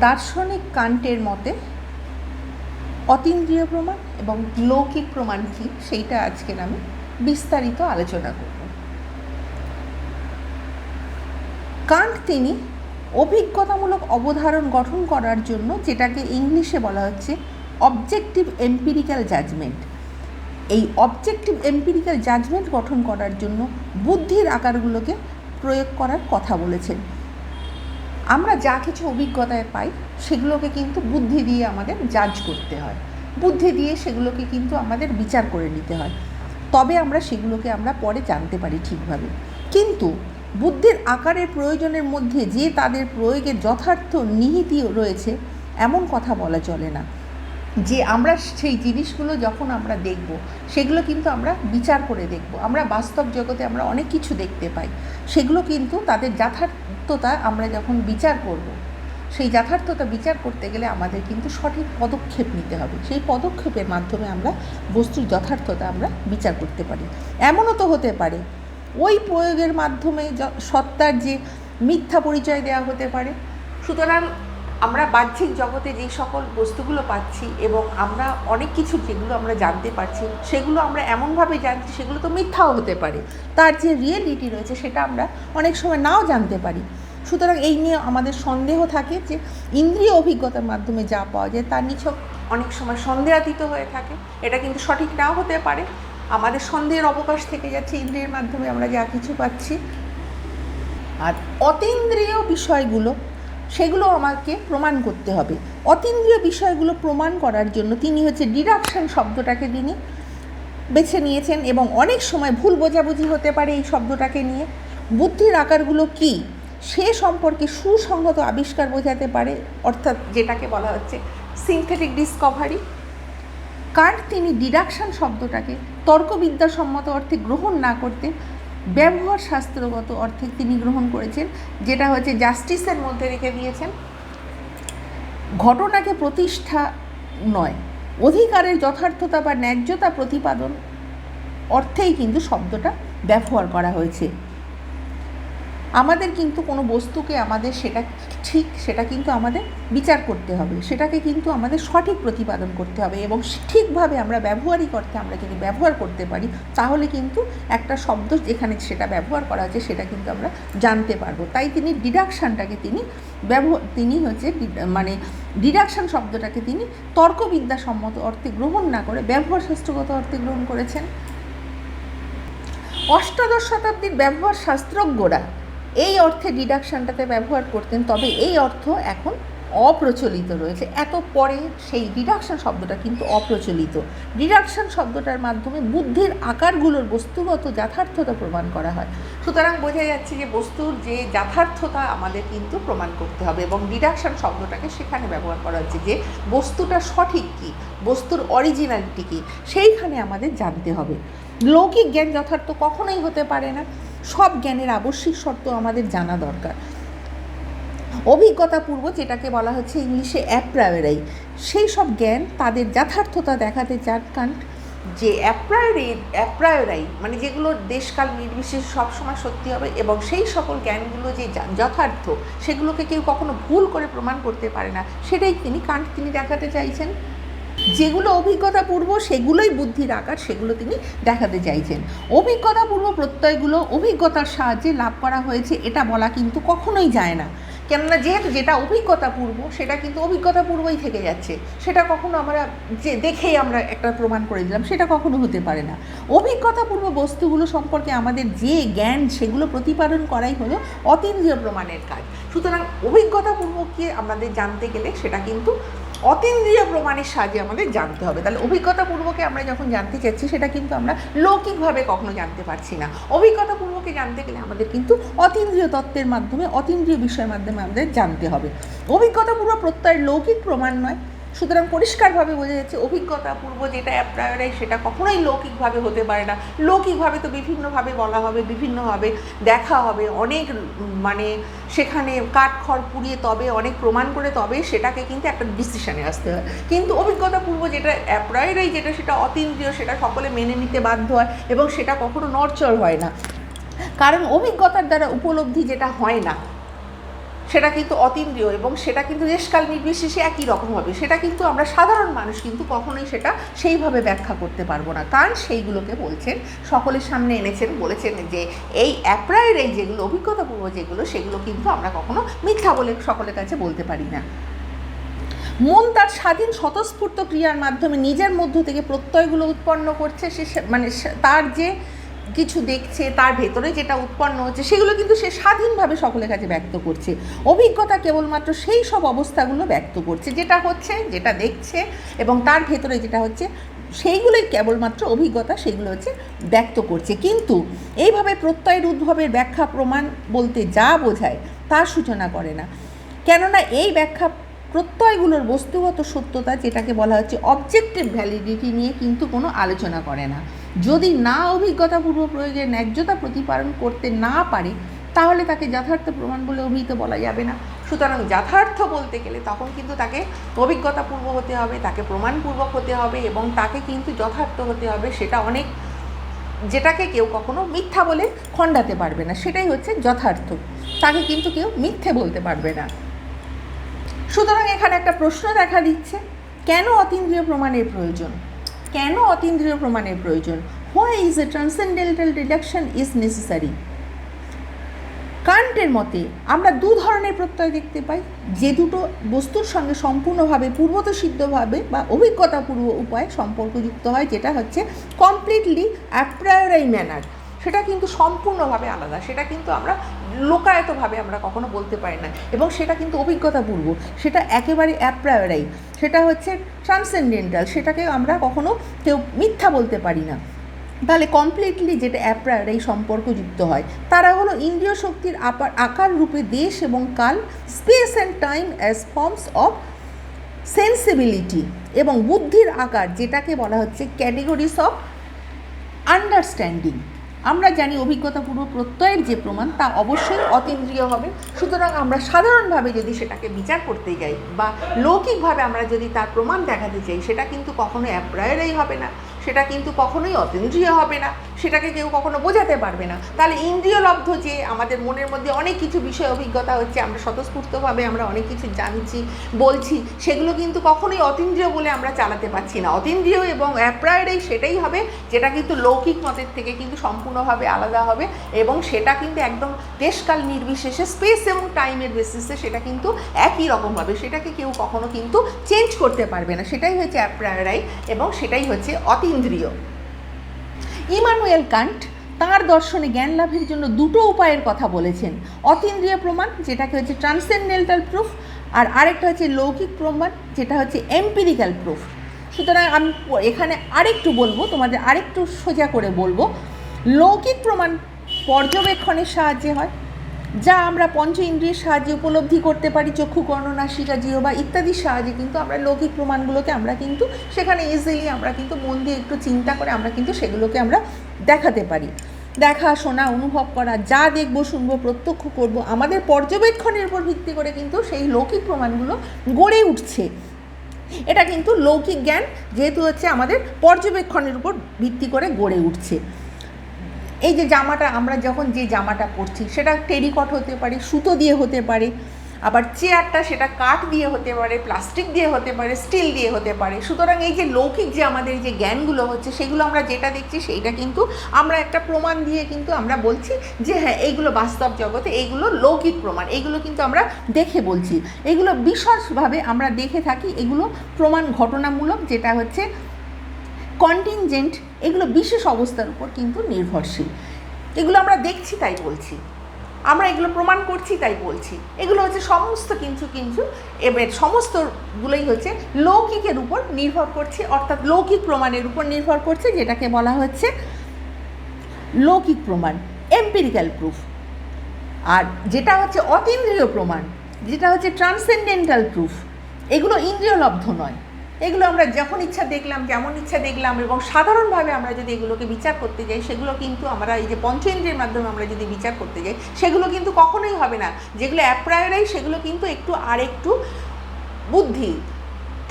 দার্শনিক কান্টের মতে, অতীন্দ্রিয় প্রমাণ এবং লৌকিক প্রমাণ কী, সেইটা আজকের আমি বিস্তারিত আলোচনা করব। কান্ট তিনি অভিজ্ঞতামূলক অবধারণ গঠন করার জন্য, যেটাকে ইংলিশে বলা হচ্ছে অবজেক্টিভ এম্পিরিক্যাল জাজমেন্ট এই অবজেক্টিভ এম্পিরিক্যাল জাজমেন্ট গঠন করার জন্য বুদ্ধির আকারগুলোকে প্রয়োগ করার কথা বলেছেন। আমরা যা কিছু অভিজ্ঞতায় পাই, সেগুলোকে কিন্তু বুদ্ধি দিয়ে আমাদের জাজ করতে হয়। বুদ্ধি দিয়ে সেগুলোকে কিন্তু আমাদের বিচার করে নিতে হয়। তবে আমরা সেগুলোকে আমরা পরে জানতে পারি ঠিকভাবে। কিন্তু বুদ্ধির আকারের প্রয়োজনের মধ্যে যে তাদের প্রয়োগে যথার্থ নিহিতি রয়েছে, এমন কথা বলা চলে না। যে আমরা সেই জিনিসগুলো যখন আমরা দেখব, সেগুলো কিন্তু আমরা বিচার করে দেখব। আমরা বাস্তব জগতে আমরা অনেক কিছু দেখতে পাই। সেগুলো কিন্তু তাদের যথার্থতা আমরা যখন বিচার করব, সেই যথার্থতা বিচার করতে গেলে আমাদের কিন্তু সঠিক পদক্ষেপ নিতে হবে। সেই পদক্ষেপের মাধ্যমে আমরা বস্তুর যথার্থতা আমরা বিচার করতে পারি। এমনও তো হতে পারে, ওই প্রয়োগের মাধ্যমে সত্তার যে মিথ্যা পরিচয় দেওয়া হতে পারে। সুতরাং আমরা বাহ্যিক জগতে যেই সকল বস্তুগুলো পাচ্ছি এবং আমরা অনেক কিছু যেগুলো আমরা জানতে পারছি, সেগুলো আমরা এমনভাবে জানছি, সেগুলো তো মিথ্যাও হতে পারে। তার যে রিয়েলিটি রয়েছে সেটা আমরা অনেক সময় নাও জানতে পারি। সুতরাং এই নিয়ে আমাদের সন্দেহ থাকে যে ইন্দ্রিয় অভিজ্ঞতার মাধ্যমে যা পাওয়া যায় তার নিছক অনেক সময় সন্দেহাতীত হয়ে থাকে। এটা কিন্তু সঠিক নাও হতে পারে। আমাদের সন্দেহের অবকাশ থেকে যাচ্ছে ইন্দ্রিয়ের মাধ্যমে আমরা যা কিছু পাচ্ছি। আর অতীন্দ্রিয় বিষয়গুলো সেগুলো আমাকে প্রমাণ করতে হবে। অতীন্দ্রিয় বিষয়গুলো প্রমাণ করার জন্য তিনি হচ্ছে ডিডাকশন শব্দটাকে তিনি বেছে নিয়েছেন এবং অনেক সময় ভুল বোঝাবুঝি হতে পারে এই শব্দটাকে নিয়ে। বুদ্ধির আকারগুলো কি? সে সম্পর্কে সুসংগত আবিষ্কার বোঝাতে পারে, অর্থাৎ যেটাকে বলা হচ্ছে সিনথেটিক ডিসকভারি কার তিনি ডিডাকশন শব্দটাকে তর্কবিদ্যাসম্মত অর্থে গ্রহণ না করতে ব্যবহার শাস্ত্রগত অর্থে তিনি গ্রহণ করেছেন, যেটা হচ্ছে জাস্টিসের মধ্যে রেখে দিয়েছেন। ঘটনাকে প্রতিষ্ঠা নয়, অধিকারের যথার্থতা বা ন্যায্যতা প্রতিপাদন অর্থেই কিন্তু শব্দটা ব্যবহার করা হয়েছে। আমাদের কিন্তু কোনো বস্তুকে আমাদের সেটা ঠিক, সেটা কিন্তু আমাদের বিচার করতে হবে। সেটাকে কিন্তু আমাদের সঠিক প্রতিপাদন করতে হবে এবং ঠিকভাবে আমরা ব্যবহারই করতে, আমরা যদি ব্যবহার করতে পারি, তাহলে কিন্তু একটা শব্দ যেখানে সেটা ব্যবহার করা হচ্ছে সেটা কিন্তু আমরা জানতে পারব। তাই তিনি ডিডাকশানটাকে তিনি ব্যবহার তিনি হচ্ছে মানে ডিডাকশান শব্দটাকে তিনি তর্কবিদ্যাসম্মত অর্থে গ্রহণ না করে ব্যবহার শাস্ত্রগত অর্থে গ্রহণ করেছেন। অষ্টাদশ শতাব্দীর ব্যবহার শাস্ত্রজ্ঞরা এই অর্থে ডিডাকশানটাতে ব্যবহার করতেন, তবে এই অর্থ এখন অপ্রচলিত রয়েছে। এত পরে সেই ডিডাকশন শব্দটা কিন্তু অপ্রচলিত। ডিডাকশন শব্দটার মাধ্যমে বুদ্ধির আকারগুলোর বস্তুগত যথার্থতা প্রমাণ করা হয়। সুতরাং বোঝা যাচ্ছে যে বস্তুর যে যথার্থতা আমাদের কিন্তু প্রমাণ করতে হবে এবং ডিডাকশন শব্দটাকে সেখানে ব্যবহার করা হচ্ছে যে বস্তুটা সঠিক কী, বস্তুর অরিজিনালিটি কী, সেইখানে আমাদের জানতে হবে। লৌকিক জ্ঞান যথার্থ কখনোই হতে পারে না। সব জ্ঞানের আবশ্যিক শর্ত আমাদের জানা দরকার। অভিজ্ঞতাপূর্ব যেটাকে বলা হচ্ছে ইংলিশে অ্যাপ্রায়োরাই, সেই সব জ্ঞান তাদের যথার্থতা দেখাতে চান কান্ট যে অ্যাপ্রায়োরি অ্যাপ্রায়রাই মানে যেগুলো দেশকাল নির্বিশেষে সবসময় সত্যি হবে এবং সেই সকল জ্ঞানগুলো যে যথার্থ, সেগুলোকে কেউ কখনো ভুল করে প্রমাণ করতে পারে না, সেটাই তিনি কান্ট তিনি দেখাতে চাইছেন। যেগুলো অভিজ্ঞতাপূর্ব সেগুলোই বুদ্ধির আকার, সেগুলো তিনি দেখাতে চাইছেন। অভিজ্ঞতাপূর্ব প্রত্যয়গুলো অভিজ্ঞতার সাহায্যে লাভ করা হয়েছে, এটা বলা কিন্তু কখনোই যায় না। কেননা যেহেতু যেটা অভিজ্ঞতাপূর্ব সেটা কিন্তু অভিজ্ঞতাপূর্বই থেকে যাচ্ছে। সেটা কখনো আমরা যে দেখেই আমরা একটা প্রমাণ করে দিলাম, সেটা কখনো হতে পারে না। অভিজ্ঞতাপূর্ব বস্তুগুলো সম্পর্কে আমাদের যে জ্ঞান, সেগুলো প্রতিপাদন করাই হলো অতীন্দ্রিয় প্রমাণের কাজ। সুতরাং অভিজ্ঞতাপূর্বককে আমাদের জানতে গেলে সেটা কিন্তু অতীন্দ্রিয় প্রমাণের সাহায্যে আমাদের জানতে হবে। তাহলে অভিজ্ঞতাপূর্বকে আমরা যখন জানতে চাচ্ছি, সেটা কিন্তু আমরা লৌকিকভাবে কখনো জানতে পারছি না। অভিজ্ঞতাপূর্বকে জানতে গেলে আমাদের কিন্তু অতীন্দ্রিয় তত্ত্বের মাধ্যমে, অতীন্দ্রিয় বিষয়ের মাধ্যমে আমাদের জানতে হবে। অভিজ্ঞতাপূর্ব প্রত্যয়ের লৌকিক প্রমাণ নয়। সুতরাং পরিষ্কারভাবে বোঝা যাচ্ছে অভিজ্ঞতা, পূর্ব যেটা অ্যাপ্রায়রাই সেটা কখনোই লৌকিকভাবে হতে পারে না। লৌকিকভাবে তো বিভিন্নভাবে বলা হবে, বিভিন্নভাবে দেখা হবে। অনেক মানে সেখানে কাঠ খড় পুড়িয়ে তবে, অনেক প্রমাণ করে তবে সেটাকে কিন্তু একটা ডিসিশনে আসতে হয়। কিন্তু অভিজ্ঞতা, পূর্ব যেটা অ্যাপ্রায়রাই যেটা সেটা অতীন্দ্রিয় সেটা সকলে মেনে নিতে বাধ্য হয় এবং সেটা কখনো নড়চড় হয় না। কারণ অভিজ্ঞতার দ্বারা উপলব্ধি যেটা হয় না সেটা কিন্তু অতীন্দ্রিয় এবং সেটা কিন্তু দেশকাল নির্বিশেষে একই রকম হবে। সেটা কিন্তু আমরা সাধারণ মানুষ কিন্তু কখনোই সেটা সেইভাবে ব্যাখ্যা করতে পারব না। কারণ সেইগুলোকে বলছেন, সকলের সামনে এনেছেন, বলেছেন যে এই অ্যাপ্রায়ের এই যেগুলো, অভিজ্ঞতাপূর্ব যেগুলো, সেগুলো কিন্তু আমরা কখনো মিথ্যা বলে সকলের কাছে বলতে পারি না। মন তার স্বাধীন স্বতঃস্ফূর্ত ক্রিয়ার মাধ্যমে নিজের মধ্য থেকে প্রত্যয়গুলো উৎপন্ন করছে। সে মানে তার যে কিছু দেখছে, তার ভেতরে যেটা উৎপন্ন হচ্ছে, সেগুলো কিন্তু সে স্বাধীনভাবে সকলের কাছে ব্যক্ত করছে। অভিজ্ঞতা কেবলমাত্র সেই সব অবস্থাগুলো ব্যক্ত করছে, যেটা হচ্ছে, যেটা দেখছে এবং তার ভেতরে যেটা হচ্ছে, সেইগুলোই কেবলমাত্র অভিজ্ঞতা সেগুলো হচ্ছে ব্যক্ত করছে। কিন্তু এইভাবে প্রত্যয়ের উদ্ভবের ব্যাখ্যা প্রমাণ বলতে যা বোঝায়, তার সূচনা করে না। কেননা এই ব্যাখ্যা প্রত্যয়গুলোর বস্তুগত সত্যতা, যেটাকে বলা হচ্ছে অবজেক্টিভ ভ্যালিডিটি নিয়ে কিন্তু কোনো আলোচনা করে না। যদি না অভিজ্ঞতাপূর্ব প্রয়োগের ন্যায্যতা প্রতিপালন করতে না পারে, তাহলে তাকে যথার্থ প্রমাণ বলে অভিহিত বলা যাবে না। সুতরাং যথার্থ বলতে গেলে তখন কিন্তু তাকে অভিজ্ঞতাপূর্ব হতে হবে, তাকে প্রমাণপূর্বক হতে হবে এবং তাকে কিন্তু যথার্থ হতে হবে সেটা অনেক, যেটাকে কেউ কখনো মিথ্যা বলে খণ্ডাতে পারবে না। সেটাই হচ্ছে যথার্থ। তাকে কিন্তু কেউ মিথ্যে বলতে পারবে না। সুতরাং এখানে একটা প্রশ্ন দেখা দিচ্ছে, কেন অতীন্দ্রিয় প্রমাণের প্রয়োজন? কেন অতীন্দ্রিয় প্রমাণের প্রয়োজন? Why is a transcendental deduction is necessary কান্টের মতে, আমরা দু ধরনের প্রত্যয় দেখতে পাই। যে দুটো বস্তুর সঙ্গে সম্পূর্ণভাবে পূর্বত সিদ্ধভাবে বা অভিজ্ঞতাপূর্ব উপায়ে সম্পর্কযুক্ত হয়, যেটা হচ্ছে কমপ্লিটলি অ্যাপ্রায়োরাই ম্যানার সেটা কিন্তু সম্পূর্ণভাবে আলাদা। সেটা কিন্তু আমরা লোকায়তভাবে আমরা কখনো বলতে পারি না। এবং সেটা কিন্তু অভিজ্ঞতাপূর্ব। সেটা একেবারে অ্যাপ্রায়োরাই সেটা হচ্ছে ট্রান্সেন্ডেন্টাল সেটাকে আমরা কখনো কেউ মিথ্যা বলতে পারি না। তাহলে কমপ্লিটলি যেটা অ্যাপ্রায়ার এই সম্পর্কযুক্ত হয়, তারা হলো ইন্দ্রিয় শক্তির আপার আকার রূপে দেশ এবং কাল space and time as forms of sensibility এবং বুদ্ধির আকার, যেটাকে বলা হচ্ছে ক্যাটেগরিজ অফ আন্ডারস্ট্যান্ডিং আমরা জানি অভিজ্ঞতাপূর্ব প্রত্যয়ের যে প্রমাণ, তা অবশ্যই অতীন্দ্রিয় হবে। সুতরাং আমরা সাধারণভাবে যদি সেটাকে বিচার করতে যাই বা লৌকিকভাবে আমরা যদি তার প্রমাণ দেখাতে চাই, সেটা কিন্তু কখনো অ্যাপ্রায়ারই হবে না। সেটা কিন্তু কখনোই অতীন্দ্রিয় হবে না। সেটাকে কেউ কখনো বোঝাতে পারবে না। তাহলে ইন্দ্রিয়লব্ধ যে আমাদের মনের মধ্যে অনেক কিছু বিষয় অভিজ্ঞতা হচ্ছে, আমরা স্বতঃস্ফূর্তভাবে আমরা অনেক কিছু জানছি, বলছি, সেগুলো কিন্তু কখনোই অতীন্দ্রিয় বলে আমরা চালাতে পারছি না। অতীন্দ্রিয় এবং অ্যাপ্রায়ারেই সেটাই হবে, যেটা কিন্তু লৌকিক মতের থেকে কিন্তু সম্পূর্ণভাবে আলাদা হবে এবং সেটা কিন্তু একদম দেশকাল নির্বিশেষে স্পেস এবং টাইমের বেসিসে সেটা কিন্তু একই রকম হবে। সেটাকে কেউ কখনো কিন্তু চেঞ্জ করতে পারবে না। সেটাই হচ্ছে অ্যাপ্রায়ারাই এবং সেটাই হচ্ছে অতীন্দ্রিয়। ইমানুয়েল কান্ট তাঁর দর্শনে জ্ঞান লাভের জন্য দুটো উপায়ের কথা বলেছেন। অতীন্দ্রিয় প্রমাণ, যেটাকে হচ্ছে ট্রান্সেন্ডেন্টাল প্রুফ, আর আরেকটা হচ্ছে লৌকিক প্রমাণ, যেটা হচ্ছে এম্পিরিক্যাল প্রুফ। সুতরাং আমি এখানে আরেকটু বলব, তোমাদের আরেকটু সোজা করে বলব। লৌকিক প্রমাণ পর্যবেক্ষণের সাহায্যে হয় যা আমরা পঞ্চ ইন্দ্রিয়ের সাহায্যে উপলব্ধি করতে পারি, চক্ষু কর্ণ নাসিকা জিহ্বা ইত্যাদির সাহায্যে, কিন্তু আমরা লৌকিক প্রমাণগুলোকে আমরা কিন্তু সেখানে ইজিলি আমরা কিন্তু মন দিয়ে একটু চিন্তা করে আমরা কিন্তু সেগুলোকে আমরা দেখাতে পারি। দেখা, শোনা, অনুভব করা, যা দেখব, শুনব, প্রত্যক্ষ করব, আমাদের পর্যবেক্ষণের উপর ভিত্তি করে কিন্তু সেই লৌকিক প্রমাণগুলো গড়ে উঠছে। এটা কিন্তু লৌকিক জ্ঞান যেহেতু হচ্ছে আমাদের পর্যবেক্ষণের উপর ভিত্তি করে গড়ে উঠছে। এই যে জামাটা, আমরা যখন যে জামাটা পরছি, সেটা টেরিকট হতে পারে, সুতো দিয়ে হতে পারে, আবার চেয়ারটা সেটা কাঠ দিয়ে হতে পারে, প্লাস্টিক দিয়ে হতে পারে, স্টিল দিয়ে হতে পারে। সুতরাং এই যে লৌকিক যে আমাদের যে জ্ঞানগুলো হচ্ছে, সেগুলো আমরা যেটা দেখছি, সেইটা কিন্তু আমরা একটা প্রমাণ দিয়ে কিন্তু আমরা বলছি যে হ্যাঁ এইগুলো বাস্তব জগতে, এইগুলো লৌকিক প্রমাণ, এইগুলো কিন্তু আমরা দেখে বলছি। এগুলো বিশেষভাবে আমরা দেখে থাকি, এগুলো প্রমাণ ঘটনামূলক, যেটা হচ্ছে কন্টিনজেন্ট এগুলো বিশেষ অবস্থার উপর কিন্তু নির্ভরশীল। এগুলো আমরা দেখছি, তাই বলছি। আমরা এগুলো প্রমাণ করছি, তাই বলছি। এগুলো হচ্ছে সমস্ত কিছু কিন্তু এবার সমস্তগুলোই হচ্ছে লৌকিকের উপর নির্ভর করছে, অর্থাৎ লৌকিক প্রমাণের উপর নির্ভর করছে, যেটাকে বলা হচ্ছে লৌকিক প্রমাণ এম্পিরিক্যাল প্রুফ আর যেটা হচ্ছে অতীন্দ্রিয় প্রমাণ, যেটা হচ্ছে ট্রান্সেন্ডেন্টাল প্রুফ এগুলো ইন্দ্রিয়লব্ধ নয়। এগুলো আমরা যখন ইচ্ছা দেখলাম, যেমন ইচ্ছা দেখলাম এবং সাধারণভাবে আমরা যদি এগুলোকে বিচার করতে যাই, সেগুলো কিন্তু আমরা এই যে পঞ্চেন্দ্রের মাধ্যমে আমরা যদি বিচার করতে যাই, সেগুলো কিন্তু কখনোই হবে না। যেগুলো অ্যাপ্রায়রাই, সেগুলো কিন্তু একটু আর একটু বুদ্ধি।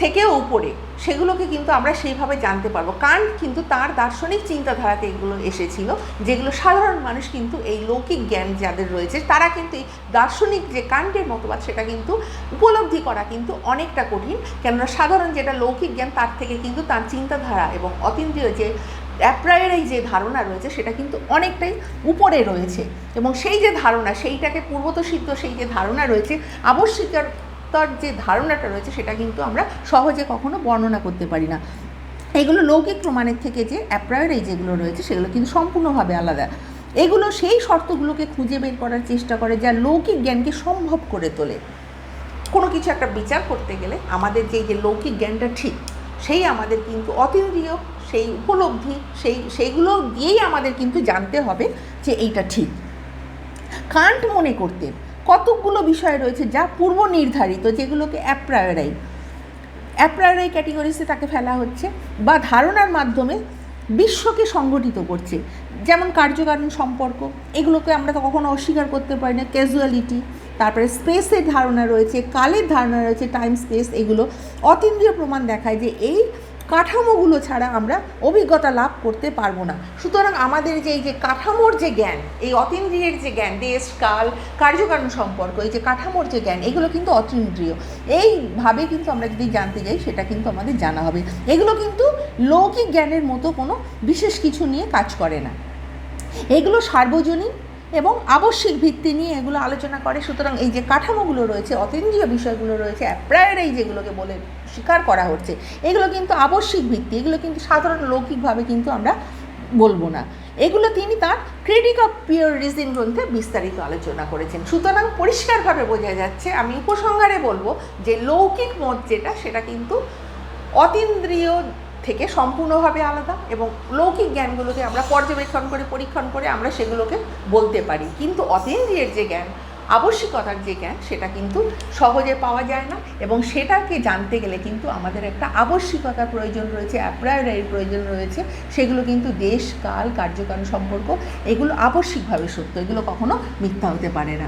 থেকেও উপরে, সেগুলোকে কিন্তু আমরা সেইভাবে জানতে পারব। কান্ট কিন্তু তার দার্শনিক চিন্তাধারাতে এগুলো এসেছিল, যেগুলো সাধারণ মানুষ কিন্তু এই লৌকিক জ্ঞান যাদের রয়েছে, তারা কিন্তু এই দার্শনিক যে কান্টের মতবাদ, সেটা কিন্তু উপলব্ধি করা কিন্তু অনেকটা কঠিন। কেননা সাধারণ যেটা লৌকিক জ্ঞান, তার থেকে কিন্তু তার চিন্তাধারা এবং অতীন্দ্রিয় যে অ্যাপ্রায়ের এই যে ধারণা রয়েছে, সেটা কিন্তু অনেকটাই উপরে রয়েছে। এবং সেই যে ধারণা, সেইটাকে পূর্বত সিদ্ধ সেই যে ধারণা রয়েছে, আবশ্যিকার তার যে ধারণাটা রয়েছে সেটা কিন্তু আমরা সহজে কখনো বর্ণনা করতে পারি না। এগুলো লৌকিক প্রমাণের থেকে যে অ্যাপ্রায়ারি যেগুলো রয়েছে সেগুলো কিন্তু সম্পূর্ণভাবে আলাদা। এগুলো সেই শর্তগুলোকে খুঁজে বের করার চেষ্টা করে যা লৌকিক জ্ঞানকে সম্ভব করে তোলে। কোনো কিছু একটা বিচার করতে গেলে আমাদের যে যে লৌকিক জ্ঞানটা ঠিক, সেই আমাদের কিন্তু অতীন্দ্রিয়, সেই উপলব্ধি, সেই, সেইগুলো দিয়েই আমাদের কিন্তু জানতে হবে যে এইটা ঠিক। কান্ট মনে করতেন কতকগুলো বিষয় রয়েছে যা পূর্ব নির্ধারিত, যেগুলোকে অ্যাপ্রায়ারাই। অ্যাপ্রায়ারাই ক্যাটেগরিসে তাকে ফেলা হচ্ছে বা ধারণার মাধ্যমে বিশ্বকে সংগঠিত করছে। যেমন কার্যকারণ সম্পর্ক, এগুলোকে আমরা তো কখনো অস্বীকার করতে পারি না। ক্যাজুয়ালিটি তারপরে স্পেসের ধারণা রয়েছে, কালের ধারণা রয়েছে টাইম স্পেস এগুলো অতীন্দ্রিয় প্রমাণ দেখায় যে এই কাঠামোগুলো ছাড়া আমরা অভিজ্ঞতা লাভ করতে পারব না। সুতরাং আমাদের যে এই যে কাঠামোর যে জ্ঞান, এই অতীন্দ্রিয়ের যে জ্ঞান, দেশ, কাল, কার্যকারণ সম্পর্ক, এই যে কাঠামোর যে জ্ঞান, এগুলো কিন্তু অতীন্দ্রিয়। এইভাবে কিন্তু আমরা যদি জানতে যাই, সেটা কিন্তু আমাদের জানা হবে। এগুলো কিন্তু লৌকিক জ্ঞানের মতো কোনো বিশেষ কিছু নিয়ে কাজ করে না। এগুলো সার্বজনীন এবং আবশ্যিক ভিত্তি নিয়ে এগুলো আলোচনা করে। সুতরাং এই যে কাঠামোগুলো রয়েছে, অতীন্দ্রিয় বিষয়গুলো রয়েছে প্রায়রাই যেগুলোকে বলে স্বীকার করা হচ্ছে, এগুলো কিন্তু আবশ্যিক ভিত্তি, এগুলো কিন্তু সাধারণ লৌকিকভাবে কিন্তু আমরা বলব না। এগুলো তিনি তার ক্রিটিক অফ পিওর রিজন গ্রন্থে বিস্তারিত আলোচনা করেছেন। সুতরাং পরিষ্কারভাবে বোঝা যাচ্ছে, আমি উপসংহারে বলব যে লৌকিক মত যেটা, সেটা কিন্তু অতীন্দ্রিয় থেকে সম্পূর্ণভাবে আলাদা এবং লৌকিক জ্ঞানগুলোকে আমরা পর্যবেক্ষণ করে, পরীক্ষণ করে আমরা সেগুলোকে বলতে পারি। কিন্তু অতীন্দ্রিয়ের যে জ্ঞান, আবশ্যিকতার যে জ্ঞান, সেটা কিন্তু সহজে পাওয়া যায় না এবং সেটাকে জানতে গেলে কিন্তু আমাদের একটা আবশ্যিকতার প্রয়োজন রয়েছে অ্যাপ্রায়ারের প্রয়োজন রয়েছে। সেগুলো কিন্তু দেশ, কাল কার্যকারণ সম্পর্ক, এগুলো আবশ্যিকভাবে সত্য, এগুলো কখনো মিথ্যা হতে পারে না।